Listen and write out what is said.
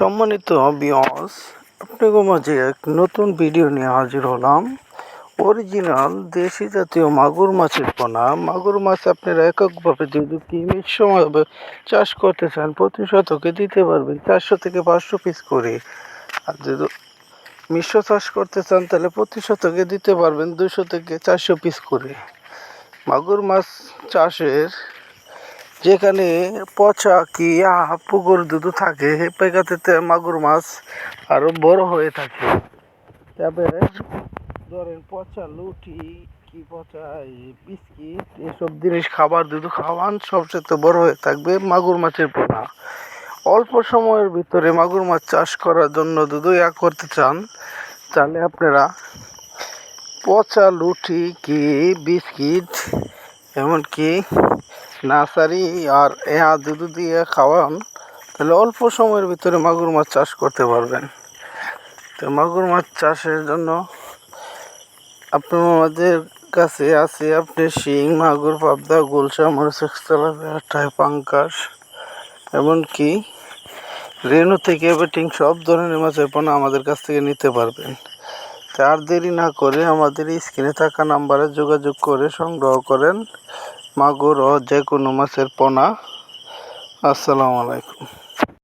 সম্মানিত বিয়স আপনাদের মাঝে এক নতুন ভিডিও নিয়ে হাজির হলাম। অরিজিনাল দেশি জাতীয় মাগুর মাছের পোনা। মাগুর মাছ আপনারা এককভাবে যদি কি মিশ্রভাবে চাষ করতে চান, প্রতি শতকে দিতে পারবেন চারশো থেকে পাঁচশো পিস করে। আর যদি মিশ্র চাষ করতে চান, তাহলে প্রতি শতকে দিতে পারবেন দুশো থেকে চারশো পিস করে। মাগুর মাছ চাষের যেখানে পচা কি পুকুর দুধু থাকে পেকাতে মাগুর মাছ আরও বড় হয়ে থাকে। তবে ধরেন পচা লুটি কি পচা বিস্কিট, এসব জিনিস খাবার, দুধ খাওয়ান সবচেয়ে তো বড় হয়ে থাকবে মাগুর মাছের পোনা। অল্প সময়ের ভিতরে মাগুর মাছ চাষ করার জন্য দুধু ইয়া করতে চান, তাহলে আপনারা পচা লুটি কি বিস্কিট, এমনকি নার্সারি আর এয়া দুধ দিয়ে খাওয়ান, তাহলে অল্প সময়ের ভিতরে মাগুর মাছ চাষ করতে পারবেন। তো মাগুর মাছ চাষের জন্য আপনার আমাদের কাছে আছে, আপনি শিং, মাগুর, পাবদা, গুলশা, মরিচ টাই পাঙ্কাস এমনকি রেনু থেকে বেটিং সব ধরনের মাছের পোনা আমাদের কাছ থেকে নিতে পারবেন। তার দেরি না করে আমাদের স্ক্রিনে থাকা নাম্বারে যোগাযোগ করে সংগ্রহ করেন। মাগুর ও যে কোনো মাছের পোনা। আসসালামু আলাইকুম।